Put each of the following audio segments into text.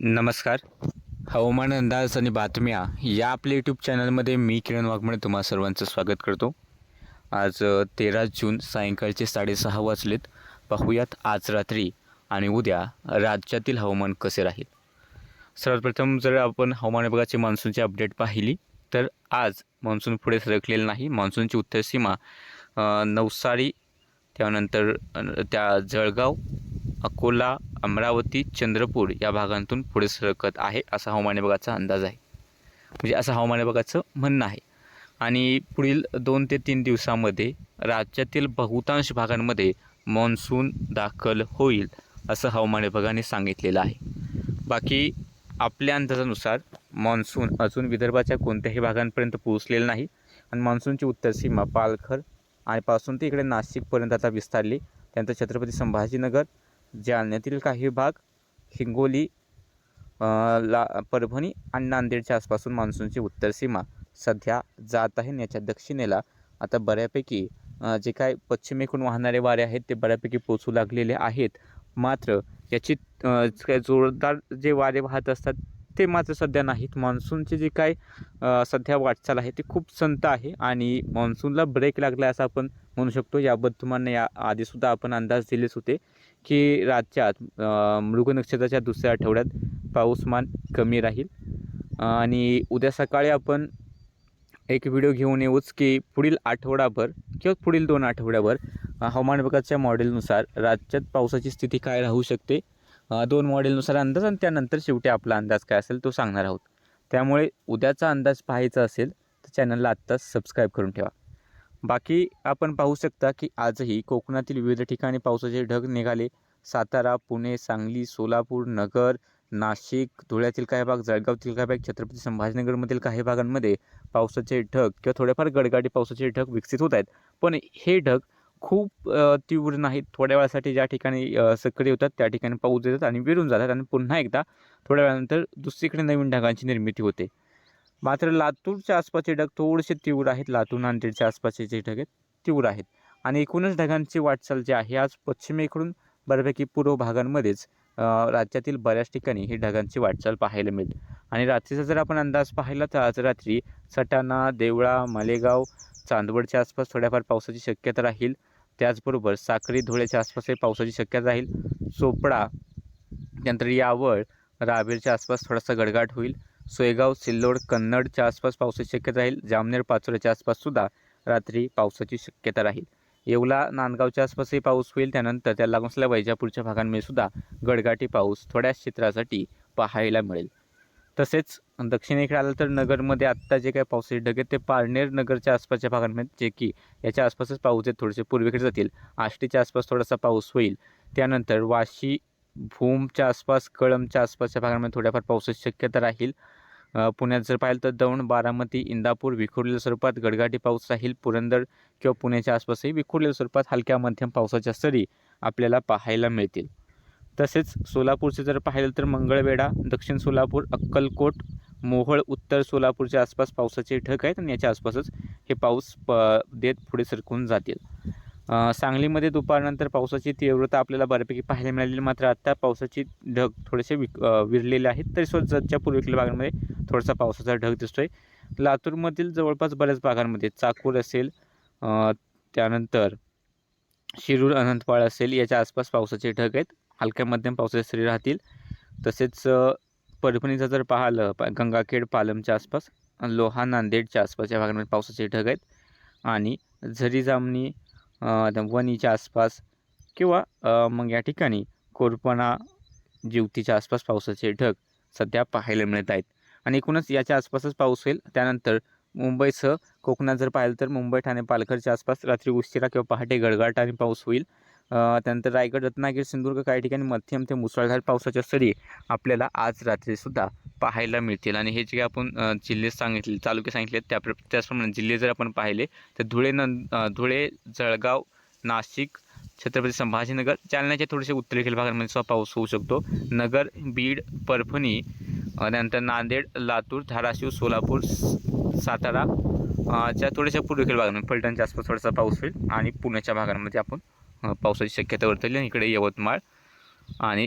नमस्कार. हवामान अंदाज आणि बातम्या या आपल्या यूट्यूब चॅनलमध्ये मी किरण वाघमणे तुम्हा सर्वांचं स्वागत करतो. आज तेरा जून सायंकाळचे साडेसहा वाजलेत. पाहूयात आज रात्री आणि उद्या राज्यातील हवामान कसे राहील. सर्वप्रथम जर आपण हवामान विभागाची मान्सूनची अपडेट पाहिली तर आज मान्सून पुढे सरकलेलं नाही. मान्सूनची उत्तर सीमा नवसारी त्यानंतर त्या जळगाव अकोला अमरावती चंद्रपूर या भागांतून पुढे सरकत आहे असा हवामान विभागाचा अंदाज आहे. म्हणजे असं हवामान विभागाचं म्हणणं आहे. आणि पुढील दोन ते तीन दिवसामध्ये राज्यातील बहुतांश भागांमध्ये मान्सून दाखल होईल असं हवामान विभागाने सांगितलेलं आहे. बाकी आपल्या अंदाजानुसार मान्सून अजून विदर्भाच्या कोणत्याही भागांपर्यंत पोहोचलेलं नाही. आणि मान्सूनची उत्तर सीमा पालघर आणि पासून ते इकडे नाशिकपर्यंत आता विस्तारली. त्यानंतर छत्रपती संभाजीनगर जालन्यातील काही भाग हिंगोली ला परभणी आणि नांदेडच्या आसपासून मान्सूनची उत्तर सीमा सध्या जात आहे याच्या दक्षिणेला आता बऱ्यापैकी जे काय पश्चिमेकडून वाहणारे वारे आहेत ते बऱ्यापैकी पोचू लागलेले आहेत. मात्र याची काय जोरदार जे वारे वाहत असतात ते मात्र सध्या नाहीत. मान्सूनचे जे काय सध्या वाटचाल आहे ती खूप संत आहे आणि मान्सूनला ब्रेक लागला असं आपण म्हणू शकतो. याबद्दल तुम्हाला या आधीसुद्धा आपण अंदाज दिलेच होते की राज्यात मृग नक्षत्राच्या दुसऱ्या आठवड्यात पाऊसमान कमी राहील. आणि उद्या सकाळी आपण एक व्हिडिओ घेऊन येऊच की पुढील आठवडाभर किंवा पुढील दोन आठवड्यावर हवामान विभागाच्या मॉडेलनुसार राज्यात पावसाची स्थिती काय राहू शकते दोन मॉडेलनुसार अंदाज आणि त्यानंतर शेवटी आपला अंदाज काय असेल तो सांगणार आहोत. त्यामुळे उद्याचा अंदाज पाहायचा असेल तर चॅनलला आत्ताच सबस्क्राईब करून ठेवा. बाकी आपण पाहू शकता की आजही कोकणातील विविध ठिकाणी पावसाचे ढग निघाले. सातारा पुणे सांगली सोलापूर नगर नाशिक धुळ्यातील काही भाग जळगावतील काही भाग छत्रपती संभाजीनगरमधील काही भागांमध्ये पावसाचे ढग किंवा थोडेफार गडगाडी पावसाचे ढग विकसित होत आहेत. पण हे ढग खूप तीव्र नाहीत. थोड्या वेळासाठी ज्या ठिकाणी सक्रिय होतात त्या ठिकाणी पाऊस देतात आणि विरून जातात आणि पुन्हा एकदा थोड्या वेळानंतर दुसरीकडे नवीन ढगांची निर्मिती होते. मात्र लातूरच्या आसपासचे ढग थोडेसे तीव्र आहेत. लातूर नांदेडच्या आसपासचे जे ढग आहेत तीव्र आहेत. आणि एकूणच ढगांची वाटचाल जी आहे आज पश्चिमेकडून बऱ्यापैकी पूर्व भागांमध्येच राज्यातील बऱ्याच ठिकाणी ही ढगांची वाटचाल पाहायला मिळेल. आणि रात्रीचा जर आपण अंदाज पाहिला तर आज रात्री सटाणा देवळा मालेगाव चांदवडच्या आसपास थोड्याफार पावसाची शक्यता राहील. त्याचबरोबर साक्री धुळ्याच्या आसपासही पावसाची शक्यता राहील. चोपडा त्यानंतर यावळ रावेरच्या आसपास थोडासा गडगाट होईल. सोयगाव सिल्लोड कन्नडच्या आसपास पावसाची शक्यता राहील. जामनेर पाचोऱ्याच्या आसपाससुद्धा रात्री पावसाची शक्यता राहील. येवला नांदगावच्या आसपासही पाऊस होईल. त्यानंतर त्या लागून असलेल्या वैजापूरच्या भागांमध्ये सुद्धा गडगाटी पाऊस थोड्या क्षेत्रासाठी पाहायला मिळेल. तसेच दक्षिणेकडे आलं तर नगरमध्ये आत्ता जे काही पावसाचे ढग आहेत ते पारनेर नगरच्या आसपासच्या भागांमध्ये जे की याच्या आसपासच पाऊस आहेत थोडेसे पूर्वेकडे जातील. आष्टीच्या आसपास थोडासा पाऊस होईल. त्यानंतर वाशी भूमच्या आसपास कळमच्या आसपासच्या भागांमध्ये थोड्याफार पावसाची शक्यता राहील. पुण्यात जर पाहिलं तर दौंड बारामती इंदापूर विखुरलेल्या स्वरूपात गडगाटी पाऊस राहील. पुरंदर किंवा पुण्याच्या आसपासही विखुरलेल्या स्वरूपात हलक्या मध्यम पावसाच्या सरी आपल्याला पाहायला मिळतील. तसेच सोलापूरचे जर पाहिलं तर मंगळवेढा दक्षिण सोलापूर अक्कलकोट मोहोळ उत्तर सोलापूरच्या आसपास पावसाचे ढग आहेत आणि याच्या आसपासच हे पाऊस प देत पुढे सरकून जातील. सांगलीमध्ये दुपारनंतर पावसाची तीव्रता आपल्याला बऱ्यापैकी पाहायला मिळालेली. मात्र आत्ता पावसाची ढग थोडेसे विक विरलेले आहेत. तरी सुद्धा पूर्वेकडील भागांमध्ये थोडासा पावसाचा ढग दिसतोय. लातूरमधील जवळपास बऱ्याच भागांमध्ये चाकूर असेल त्यानंतर शिरूर अनंतपाळ असेल याच्या आसपास पावसाचे ढग आहेत. हलक्या मध्यम पावसाचे सरी राहतील. तसेच परभणीचं जर पाहिलं पा गंगाखेड पालमच्या आसपास लोहा नांदेडच्या आसपासच्या भागांमध्ये पावसाचे ढग आहेत. आणि झरी जामणी वणीच्या आसपास किंवा मग या ठिकाणी कोरपणा जिवतीच्या आसपास पावसाचे ढग सध्या पाहायला मिळत आहेत. आणि एकूणच याच्या आसपासच पाऊस होईल. त्यानंतर मुंबईसह कोकणात जर पाहिलं तर मुंबई ठाणे पालघरच्या आसपास रात्री उशिरा किंवा पहाटे गडगडाट आणि पाऊस होईल. त्यानंतर रायगड रत्नागिरी सिंधुदुर्ग काही ठिकाणी मध्यम ते मुसळधार पावसाच्या सरी आपल्याला आज रात्रीसुद्धा पाहायला मिळतील. आणि हे जे आपण जिल्हे सांगितले तालुके सांगितले त्या त्याचप्रमाणे जिल्हे जर आपण पाहिले तर धुळे न धुळे जळगाव नाशिक छत्रपती संभाजीनगर जालन्याच्या थोडेसे उत्तरेखील भागांमध्ये सुद्धा पाऊस होऊ शकतो. नगर बीड परभणी त्यानंतर नांदेड लातूर धाराशिव सोलापूर सातारा च्या थोड्याशा पूर्वेकडील भागांमध्ये फलटणच्या आसपास थोडासा पाऊस होईल. आणि पुण्याच्या भागांमध्ये आपण पावसाची शक्यता वर्तवली आणि इकडे यवतमाळ आणि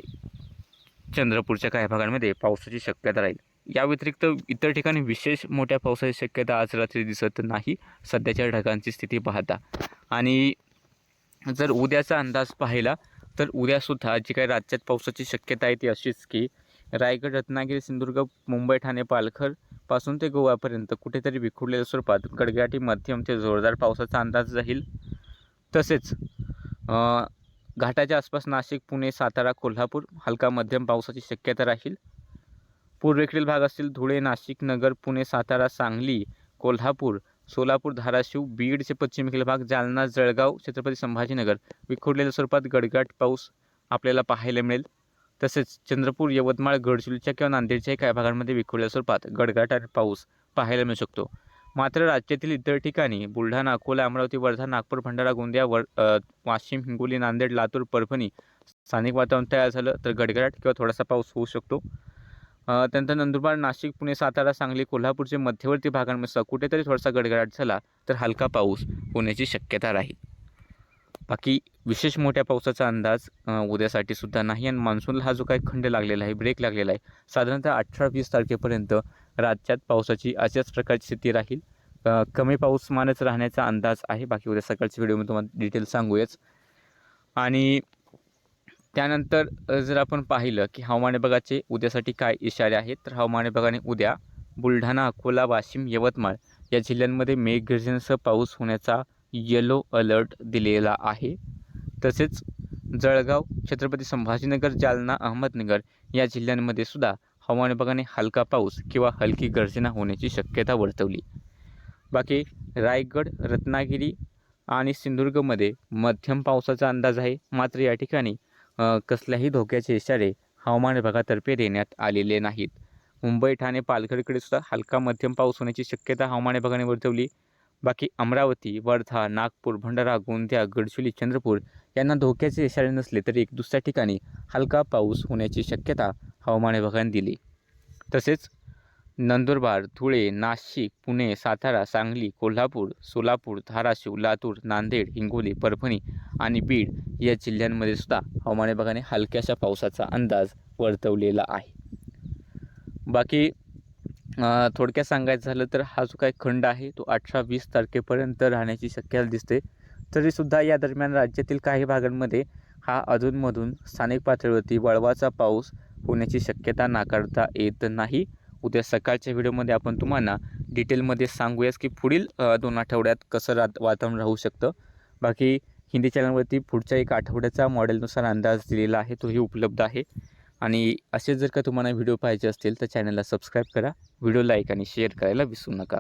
चंद्रपूरच्या काही भागांमध्ये पावसाची शक्यता राहील. या व्यतिरिक्त इतर ठिकाणी विशेष मोठ्या पावसाची शक्यता आज रात्री दिसत नाही. सध्याच्या ढगांची स्थिती पाहता. आणि जर उद्याचा अंदाज पाहिला तर उद्यासुद्धा जी काही राज्यात पावसाची शक्यता आहे ती अशीच की रायगड रत्नागिरी सिंधुदुर्ग मुंबई ठाणे पालघरपासून ते गोव्यापर्यंत कुठेतरी विखुरलेल्या स्वरूपात गडगडाटी मध्यम ते जोरदार पावसाचा अंदाज राहील. तसेच घाटाच्या आसपास नाशिक पुणे सातारा कोल्हापूर हलका मध्यम पावसाची शक्यता राहील. पूर्वेकडील भाग असतील धुळे नाशिक नगर पुणे सातारा सांगली कोल्हापूर सोलापूर धाराशिव बीडचे पश्चिमेकडील भाग जालना जळगाव छत्रपती संभाजीनगर. विखुरलेल्या स्वरूपात गडगाट पाऊस आपल्याला पाहायला मिळेल. तसेच चंद्रपूर यवतमाळ गडचिरोलीच्या किंवा नांदेडच्याही काही भागांमध्ये विखुरलेल्या स्वरूपात गडगाट आणि पाऊस पाहायला मिळू शकतो. मात्र राज्यातील इतर ठिकाणी बुलढाणा अकोला अमरावती वर्धा नागपूर भंडारा गोंदिया वर वाशिम हिंगोली नांदेड लातूर परभणी स्थानिक वातावरण तयार झालं तर गडगडाट किंवा थोडासा पाऊस होऊ शकतो. त्यानंतर नंदुरबार नाशिक पुणे सातारा सांगली कोल्हापूरचे मध्यवर्ती भागांमध्ये सुद्धा कुठेतरी थोडासा गडगडाट झाला तर हलका पाऊस होण्याची शक्यता राहील. बाकी विशेष मोठ्या पावसाचा अंदाज उद्यासाठी सुद्धा नाही आणि मान्सूनला हा जो काही खंड लागलेला आहे ब्रेक लागलेला आहे साधारणतः अठरा वीस तारखेपर्यंत राज्यात पावसाची अशाच प्रकारची स्थिती राहील. कमी पाऊसमानच राहण्याचा अंदाज आहे. बाकी उद्या सकाळच्या व्हिडिओमध्ये तुम्हाला डिटेल सांगूयाच. आणि त्यानंतर जर आपण पाहिलं की हवामान विभागाचे उद्यासाठी काय इशारे आहेत तर हवामान विभागाने उद्या बुलढाणा अकोला वाशिम यवतमाळ या जिल्ह्यांमध्ये मेघगर्जनेसह पाऊस होण्याचा येलो अलर्ट दिलेला आहे. तसेच जळगाव छत्रपती संभाजीनगर जालना अहमदनगर या जिल्ह्यांमध्ये सुद्धा हवामान विभागाने हलका पाऊस किंवा हलकी गर्जना होण्याची शक्यता वर्तवली. बाकी रायगड रत्नागिरी आणि सिंधुदुर्गमध्ये मध्यम पावसाचा अंदाज आहे. मात्र या ठिकाणी कसल्याही धोक्याचे इशारे हवामान विभागातर्फे देण्यात आलेले नाहीत. मुंबई ठाणे पालघरकडे सुद्धा हलका मध्यम पाऊस होण्याची शक्यता हवामान विभागाने वर्तवली. बाकी अमरावती वर्धा नागपूर भंडारा गोंदिया गडचिरोली चंद्रपूर यांना धोक्याचे इशारे नसले तरी एक दुसऱ्या ठिकाणी हलका पाऊस होण्याची शक्यता हवामान विभागाने दिली. तसेच नंदुरबार धुळे नाशिक पुणे सातारा सांगली कोल्हापूर सोलापूर धाराशिव लातूर नांदेड हिंगोली परभणी आणि बीड या जिल्ह्यांमध्ये सुद्धा हवामान विभागाने हलक्याशा पावसाचा अंदाज वर्तवलेला आहे. बाकी थोडक्यात सांगायचं झालं तर हा जो काही खंड आहे तो अठरा वीस तारखेपर्यंत राहण्याची शक्यता दिसते. तरीसुद्धा या दरम्यान राज्यातील काही भागांमध्ये हा अधूनमधून स्थानिक पातळीवरती वळवाचा पाऊस होण्याची शक्यता नाकारता येत नाही. उद्या सकाळच्या व्हिडिओमध्ये आपण तुम्हाला डिटेलमध्ये सांगूयास की पुढील दोन आठवड्यात कसं रा वातावरण राहू शकतं. बाकी हिंदी चॅनलवरती पुढच्या एक आठवड्याचा मॉडेलनुसार अंदाज दिलेला आहे तोही उपलब्ध आहे. आणि असे जर का तुम्हाला व्हिडिओ पाहिजे असतील तर चॅनलला सबस्क्राईब करा व्हिडिओ लाईक आणि शेअर करायला विसरू नका.